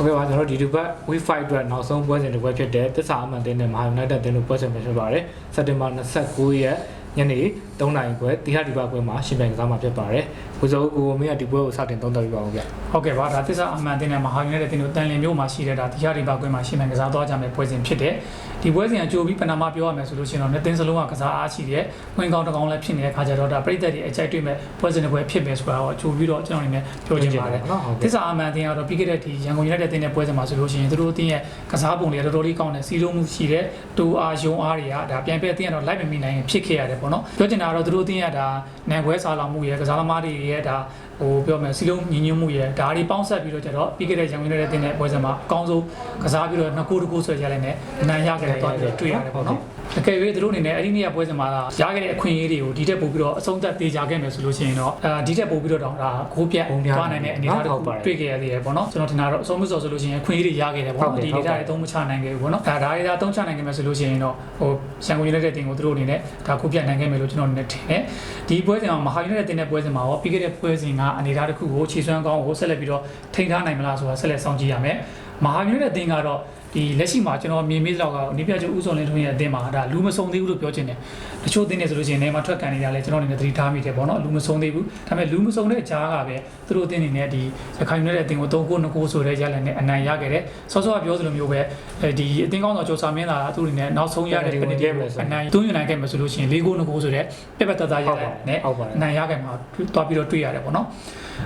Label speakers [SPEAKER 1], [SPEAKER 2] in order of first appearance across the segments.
[SPEAKER 1] ဟုတ်ကဲ့ပါကျွန်တော်တို့ဒီတစ်ပတ် week 5အတွက်နောက်ဆုံးပွဲစဉ်တစ်ပွဲဖြစ်တဲ့တစ္ဆာအမှန်တင်းနဲ့မဟာယူနိုက်တက်တင်းတို့ပွဲစဉ်ပဲဖြစ်ပါတယ်စက်တင်ဘာ29ရက် ညနေ3နာရီခွဲတီဟာဒီပါပွဲမှာရှင်ပြိုင်ကစားမှာဖြစ်ပါတယ်ဘုဇောကိုကိုမင်းကဒီပွဲကိုစတင်သုံးသပ်ပြပါဦးဗျ
[SPEAKER 2] ဟုတ်ကဲ့ပါဒါသစ္စာအမှန်တင်တဲ့မဟာယူနိုက်တက်တင်တို့တန်လင်မျိုးမှာရှိတဲ့ဒါတရားရိပါကွင်းမှာရှင်းမှန်ကစားသွားကြမယ်ပွဲစဉ်ဖြစ်တဲ့ဒီပွဲစဉ်အကျိုးပြီးပဏာမပြောရမယ်ဆိုလို့ရှိရင်တော့နှစ်သင်းစလုံးကကစားအားရှိတဲ့ဝင်ကောင်းတစ်ကောင်းလည်းဖြစ်နေတဲ့ခါကျတော့ဒါပြည်သက်တွေအကြိုက်တွေ့မဲ့ပွဲစဉ်တစ်ပွဲဖြစ်မယ်ဆိုတာတော့အကျိုးပြီးတော့ကျွန်တော်အနေနဲ့ပြောချင်ပါတယ်
[SPEAKER 1] နော်ဟုတ်
[SPEAKER 2] သ
[SPEAKER 1] ကဲ့
[SPEAKER 2] စ္စာအမှန်တင်ကတော့ပြီးခဲ့တဲ့ဒီရန်ကုန်ယူနိုက်တက်တင်တဲ့ပွဲစဉ်မှာဆိုလို့ရှိရင်သူတို့အတင်းရဲ့ကစားပုံတွေကတော်တော်လေးကောင်းတယ်စီးလုံးမှုရှိတဲ့တူအားယုံအားတွေကဒါပြန်ပဲအတင်းကတော့ live မမီနိုင်ရင်ဖြစ်ခဲ့ရတယ်ပေါ့နော်ပြောချင်တာကတော့သူတို့အတင်းရဲ့ဒါနိုင်ခွဲစားလောင်မှုရဲ့ကစားသမားတွေရဲ့ဒါဟိုပြောမယ်စီလုံးညီညွတ်မှုရဲ့ဒါတွေပေါင်းဆက်ပြီးတော့ကျတော့ပြီးခဲ့တဲ့ရန်ကုန်ယူနိုက်တက်တင်တဲ့ပွဲစဉ်မှာအကောင်းဆုံးကစားပြီးတော့နှစ်ကိုးတစ်ကိုးဆွဲကြလိုက်နဲ့အနိုင်ရခဲ့တဲ့တော့တွေ့ရတယ်ပေါ့နော်အကယ်၍သူတို့အနေနဲ့အဲ့ဒီနေ့ကပွဲစဉ်မှာရခဲ့တဲ့အခွင့်အရေးတွေကိုဒီတက်ပို့ပြီးတော့အဆုံးသတ်သေးကြခဲ့မယ်ဆိုလို့ရှိရင်တော့အဲဒီတက်ပို့ပြီးတော့တော့ဒါကိုပြတ်သွားနိုင်တဲ့အနေအထားတစ်ခုတွေ့ခဲ့ရသေးတယ်ပေါ့နော်ကျွန်တော်ထင်တာတော့အဆုံးမစော်ဆိုလို့ရှိရင်ခွင့်ရတွေရခဲ့တယ်ပေါ့နော်ဒီ data တွေသုံးမချနိုင်ခဲ့ဘူးပေါ့နော်ဒါဒါတွေဒါသုံးချနိုင်ခဲ့မယ်ဆိုလို့ရှိရင်တော့ဟိုရန်ကုန်ယူနိုက်တက်တင်ကိုသူတို့အနေနဲ့ဒါကိုပြတ်နိုင်ခဲ့မယ်လို့ကျွန်တော်အနေနဲ့ထင်တယ်ဒီပွဲစဉ်မှာမဟာယူနိုက်တက်တင်တဲ့ပွဲစဉ်မှာရောပြီးခဲ့တဲ့ပွဲစဉ်ကအနေအထားတစ်ခုကိုခြေစွမ်းကောင်းကိုဆက်လက်ပြီးတော့ထိန်းထားနိုင်မလားဆိုတာဆက်လက်စောင့်ကြည့်ရမယ်မဟာယူနိုက်တက်တင်ကတော့ ဒီလက်ရှိမှာကျွန်တော်မြင်မိသလောက်ကတော့နေပြကျဥစုံလင်းထွန်းရဲ့အသင်းမှာဒါလူမစုံသေးဘူးလို့ပြောချင်တယ်တချို့အသင်းတွေဆိုလို့ရှိရင်နေမှာထွက်ကန်နေတာလဲကျွန်တော်အနေနဲ့သတိထားမိတယ်ပေါ့နော်လူမစုံသေးဘူးဒါပေမဲ့လူမစုံတဲ့ကြားကပဲသူတို့အသင်းအနေနဲ့ဒီရခိုင်မြို့တဲ့အသင်းကို3ကို2ကိုဆိုတဲ့ရလန်နဲ့အနိုင်ရခဲ့တယ်စောစောကပြောသလိုမျိုးပဲအဲဒီအသင်းကောင်းတော်ကျော်စာမင်းသာသူတို့အနေနဲ့နောက်ဆုံးရတဲ့ပဏိတိကိုအနိုင်သွင်းယူနိုင်ခဲ့မှာဆိုလို့ရှိရင်4ကို2ကိုဆိုတဲ့ပြက်ပြက်တသားရလန်နဲ့
[SPEAKER 1] ဟုတ်ပါတယ်
[SPEAKER 2] အနိုင်ရခဲ့မှာတွားပြီးတော့တွေ့ရတယ်ပေါ့နော်။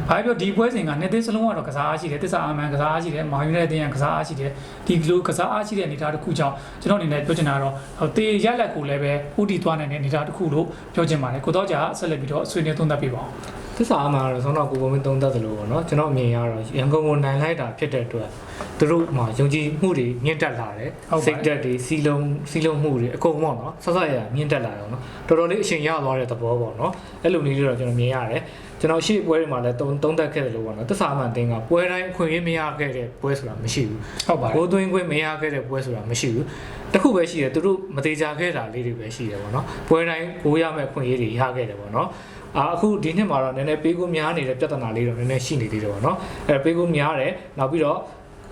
[SPEAKER 2] ဘာပြောဒီပွဲစဉ်ကနှစ်သိန်းစလုံးကတော့ကစားအားရှိတယ်တစ္ဆာအမှန်ကစားအားရှိတယ်မာယူနိုက်တင်ကကစားအားရှိတယ်ဒီလိုကစားအားရှိတဲ့အနေအထားတစ်ခုကြောင့်ကျွန်တော်အနေနဲ့ပြောချင်တာကတော့ဟိုတေးရက်လက်ကိုလည်းပဲဥတီသွားနိုင်တဲ့အနေအထားတစ်ခုလို့ပြောချင်ပါတယ်ကိုတော့ကြာဆက်လက်ပြီးတော့ဆွေးနွေးသုံးသပ်ပြပါအောင်
[SPEAKER 1] သစ္စာအမှန်ကတော့ဆောင်းတော့ကိုကိုမင်းသုံးသပ်သလိုပေါ့နော်ကျွန်တော်အမြင်ရတော့ရန်ကုန်ကိုနိုင်လိုက်တာဖြစ်တဲ့အတွက်သူတို့မှာယုံကြည်မှုတွေမြင့်တက်လာတယ်စိတ်တက်တွေစီလုံးစီလုံးမှုတွေအကုန်ပေါ့နော်ဆက်ဆက်ရမြင့်တက်လာတယ်ပေါ့နော်တော်တော်လေးအရှင်ရသွားတဲ့သဘောပေါ့နော်အဲ့လိုနည်းလေးတော့ကျွန်တော်မြင်ရတယ်ကျွန်တော်ရှေ့ပွဲတွေမှာလည်းသုံးသုံးသက်ခဲ့တယ်လို့ပေါ့နော်သစ္စာအမှန်အတင်းကပွဲတိုင်းအခွင့်အရေးမရခဲ့တဲ့ပွဲဆိုတာမရှိဘူး
[SPEAKER 2] ဟုတ်ပါတယ်
[SPEAKER 1] ဘိုးသွင်းခွင့်မရခဲ့တဲ့ပွဲဆိုတာမရှိဘူးတခုပဲရှိတယ်သူတို့မသေးကြခဲ့တာလေးတွေပဲရှိတယ်ပေါ့နော်ပွဲတိုင်းဘိုးရမဲ့ခွင့်ရေးတွေရခဲ့တယ်ပေါ့နော်အာအခုဒီနှစ်မှာတော့နည်းနည်းပေးကူများနေတဲ့ပြဿနာလေးတော့နည်းနည်းရှိနေသေးတယ်ပေါ့နော်အဲပေးကူများတယ်နောက်ပြီးတော့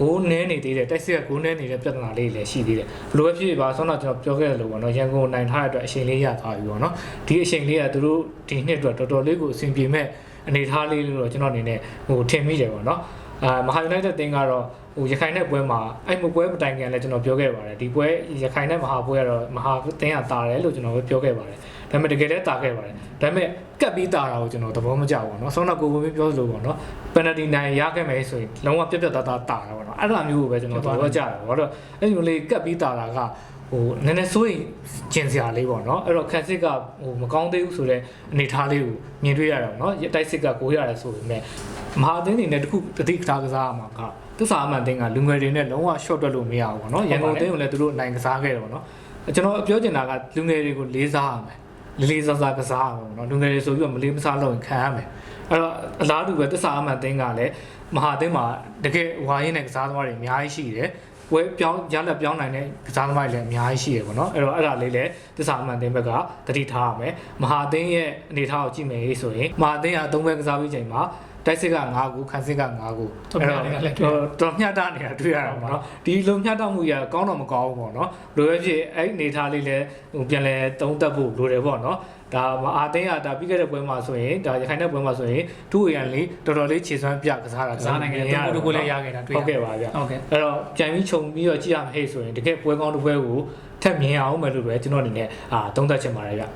[SPEAKER 1] ဂိုးနည်းနေသေးတယ်တိုက်စစ်ကဂိုးနည်းနေတဲ့ပြဿနာလေးတွေလည်းရှိသေးတယ်ဘယ်လိုပဲဖြစ်ဖြစ်ပါဆောင်းတော့ကျွန်တော်ပြောခဲ့တယ်လို့ပေါ့နော်ရန်ကုန်နိုင်ထားတဲ့အတွက်အချိန်လေးရသွားပြီပေါ့နော်ဒီအချိန်လေးကသူတို့ဒီနှစ်အတွက်တော်တော်လေးကိုအဆင်ပြေမဲ့အနေထားလေးလို့တော့ကျွန်တော်အနေနဲ့ဟိုထင်မိတယ်ပေါ့နော် အာမဟာယူနိုက်တက်တင်းကတော့ဟိုရခိုင်နဲ့ပွဲမှာအဲ့မပွဲမတိုင်ခင်လည်းကျွန်တော်ပြောခဲ့ပါတယ်ဒီပွဲရခိုင်နဲ့မဟာပွဲကတော့မဟာတင်းကတာတယ်လို့ကျွန်တော်ပဲပြောခဲ့ပါတယ်ဒါပေမဲ့တကယ်လည်းတာခဲ့ပါတယ်ဒါပေမဲ့ကတ်ပြီးတာတာကိုကျွန်တော်သဘောမကျဘူးပေါ့နော်ဆောင်းတော့ကိုကိုပြောသလိုပေါ့နော်ပယ်နတီနိုင်ရခဲ့မယ်ဆိုရင်လုံးဝပြက်ပြက်သားသားတာတာပေါ့နော်အဲ့လိုမျိုးကိုပဲကျွန်တော်သဘောကျတယ်ဘာလို့အဲ့ဒီလိုလေးကတ်ပြီးတာတာက ဟိုနည်းနည်းစိုးရင်ကျင်စရာလေးပေါ့နော်အဲ့တော့ခက်စစ်ကဟိုမကောင်းသေးဘူးဆိုတော့အနေထားလေးကိုမြင်တွေ့ရတာပေါ့နော်တိုက်စစ်ကကိုရတယ်ဆိုပေမဲ့မဟာအသင်းတွေနဲ့တခုတတိကစားကစားရမှာကသစ္စာအမှန်အသင်းကလူငယ်တွေနဲ့လုံးဝ short တွက်လို့မရဘူးပေါ့နော်ရန်ကုန်အသင်းကိုလည်းသူတို့နိုင်ကစားခဲ့တယ်ပေါ့နော်ကျွန်တော်ပြောချင်တာကလူငယ်တွေကိုလေးစားရမယ်လေးလေးစားစားကစားရမယ်ပေါ့နော်လူငယ်တွေဆိုပြီးတော့မလေးမစားလို့ခံရမယ်အဲ့တော့အလားတူပဲသစ္စာအမှန်အသင်းကလည်းမဟာအသင်းမှာတကယ်ဝါရင်နဲ့ကစားသမားတွေအများကြီးရှိတယ် ဝဲပြောင်းရလက်ပြောင်းနိုင်တဲ့ကစားသမားတွေလည်းအများကြီးရှိရပေါ့နော်အဲ့တော့အဲ့ဒါလေးလည်းသစ္စာအမှန်အသင်းဘက်ကတတိထားရမယ်မဟာအသင်းရဲ့အနေအထားကိုကြည့်မယ်ဆိုရင်မဟာအသင်းကအသုံးပဲကစားပြီးချိန်မှာ တိုက်စစ်က9ခုခန်းစစ်က9ခု
[SPEAKER 2] ဟုတ်ကဲ့အဲ့ဒါလည်းတွေ့ရ
[SPEAKER 1] တော်မျှတနေတာတွေ့ရတာပေါ့နော်ဒီလိုမျှတမှုရကောင်းတော့မကောင်းဘူးပေါ့နော်လိုပဲဖြစ်အဲ့အနေထားလေးလည်းဟိုပြန်လဲသုံးသပ်ဖို့လိုတယ်ပေါ့နော်ဒါမအာသိန်းကဒါပြီးခဲ့တဲ့ပွဲမှာဆိုရင်ဒါရခိုင်တဲ့ပွဲမှာဆိုရင်ဒုဝေရန်လေးတော်တော်လေးခြေစွမ်းပြကစားတာ
[SPEAKER 2] ကစားနိုင်ခဲ့တယ်တူတူကိုလည်းရခဲ့တာတွေ့ရ
[SPEAKER 1] ဟုတ်ကဲ့ပါဗျ
[SPEAKER 2] ဟုတ်ကဲ့
[SPEAKER 1] အဲ့တော့ကြံပြီးခြုံပြီးတော့ကြည့်ရမယ်ဟဲ့ဆိုရင်တကယ်ပွဲကောင်းတစ်ပွဲကိုထက်မြင်အောင်မယ်လို့ပဲကျွန်တော်အနေနဲ့အာသုံးသပ်ချင်ပါတယ်ဗျ